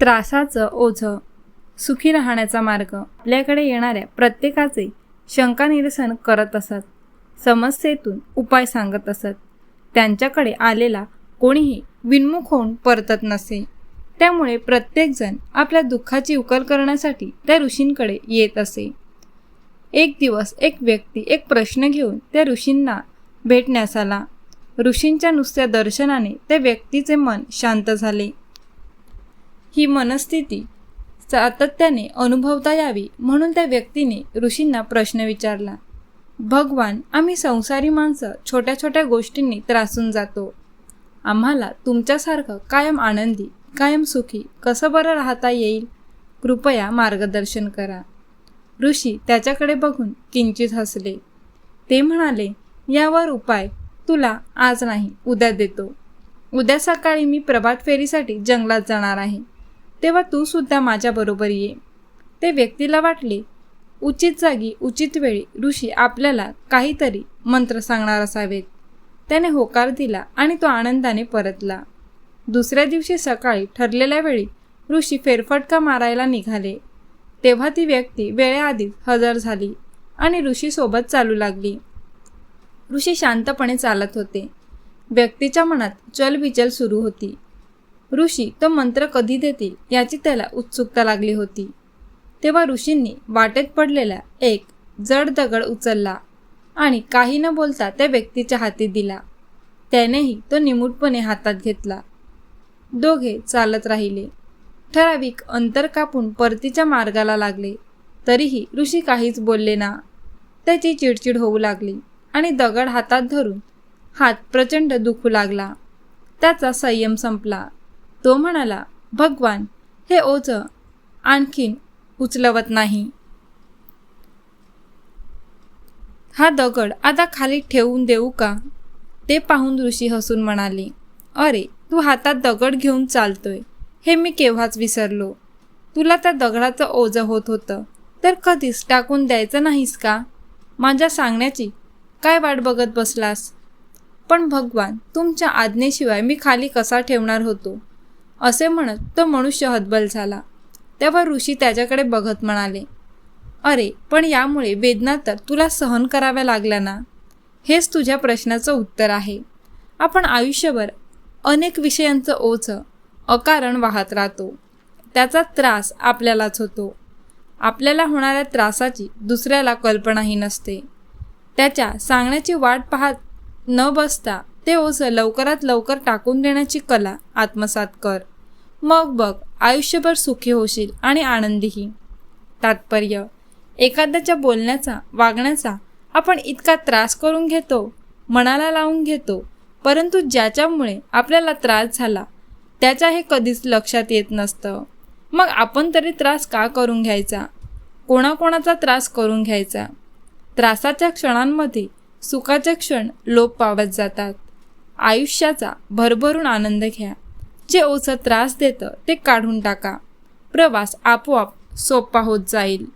त्रासाचं ओझं सुखी राहण्याचा मार्ग. आपल्याकडे येणाऱ्या प्रत्येकाचे शंका निरसन करत असत समस्येतून उपाय सांगत असत. त्यांच्याकडे आलेला कोणीही विन्मुख होऊन परतत नसे. त्यामुळे प्रत्येकजण आपल्या दुःखाची उकल करण्यासाठी त्या ऋषींकडे येत असे. एक दिवस एक व्यक्ती एक प्रश्न घेऊन त्या ऋषींना भेटण्यास आला. ऋषींच्या नुसत्या दर्शनाने त्या व्यक्तीचे मन शांत झाले. ही मनस्थिती सातत्याने अनुभवता यावी म्हणून त्या व्यक्तीने ऋषींना प्रश्न विचारला. भगवान आम्ही संसारी माणसं छोट्या छोट्या गोष्टींनी त्रासून जातो. आम्हाला तुमच्यासारखं कायम आनंदी कायम सुखी कसं बरं राहता येईल? कृपया मार्गदर्शन करा. ऋषी त्याच्याकडे बघून किंचित हसले. ते म्हणाले यावर उपाय तुला आज नाही उद्या देतो. उद्या सकाळी मी प्रभात फेरीसाठी जंगलात जाणार आहे. तेव्हा तू सुद्धा माझ्याबरोबर ये. ते व्यक्तीला वाटले उचित जागी उचित वेळी ऋषी आपल्याला काहीतरी मंत्र सांगणार असावेत. त्याने होकार दिला आणि तो आनंदाने परतला. दुसऱ्या दिवशी सकाळी ठरलेल्या वेळी ऋषी फेरफटका मारायला निघाले. तेव्हा ती व्यक्ती वेळेआधीच हजर झाली आणि ऋषीसोबत चालू लागली. ऋषी शांतपणे चालत होते. व्यक्तीच्या मनात चलबिचल सुरू होती. ऋषी तो मंत्र कधी देतील याची त्याला उत्सुकता लागली होती. तेव्हा ऋषींनी वाटेत पडलेला एक जड दगड उचलला आणि काही न बोलता त्या व्यक्तीच्या हाती दिला. त्यानेही तो निमूटपणे हातात घेतला. दोघे चालत राहिले. ठराविक अंतर कापून परतीच्या मार्गाला लागले. तरीही ऋषी काहीच बोलले ना. त्याची चिडचिड होऊ लागली आणि दगड हातात धरून हात प्रचंड दुखू लागला. त्याचा संयम संपला. तो म्हणाला भगवान हे ओझं आणखीन उचलवत नाही. हा दगड आता खाली ठेवून देऊ का? ते पाहून ऋषी हसून म्हणाले अरे तू हातात दगड घेऊन चालतोय. हे मी केव्हाच विसरलो. तुला त्या दगडाचं ओझं होत होतं. तर कधीच टाकून द्यायचं नाहीस का? माझ्या सांगण्याची काय वाट बघत बसलास? पण भगवान तुमच्या आज्ञेशिवाय मी खाली कसा ठेवणार होतो? असे म्हणत तो मनुष्य हतबल झाला. तेव्हा ऋषी त्याच्याकडे बघत म्हणाले अरे पण यामुळे वेदना तर तुला सहन कराव्या लागल्या ना? हेच तुझ्या प्रश्नाचं उत्तर आहे. आपण आयुष्यभर अनेक विषयांचं ओझं अकारण वाहत राहतो. त्याचा त्रास आपल्यालाच होतो. आपल्याला होणाऱ्या त्रासाची दुसऱ्याला कल्पनाही नसते. त्याच्या सांगण्याची वाट पाहत न बसता ते ओझं लवकरात लवकर टाकून देण्याची कला आत्मसात कर. मग बघ आयुष्यभर सुखी होशील आणि आनंदीही. तात्पर्य एखाद्याच्या बोलण्याचा वागण्याचा आपण इतका त्रास करून घेतो मनाला लावून घेतो परंतु ज्याच्यामुळे आपल्याला त्रास झाला त्याच्या हे कधीच लक्षात येत नसतं. मग आपण तरी त्रास का करून घ्यायचा? कोणाकोणाचा त्रास करून घ्यायचा? त्रासाच्या क्षणांमध्ये सुखाचे क्षण लोप पावत जातात. आयुष्याचा भरभरून आनंद घ्या. जे ओझं त्रास देतं ते काढून टाका. प्रवास आपोआप सोपा होत जाईल.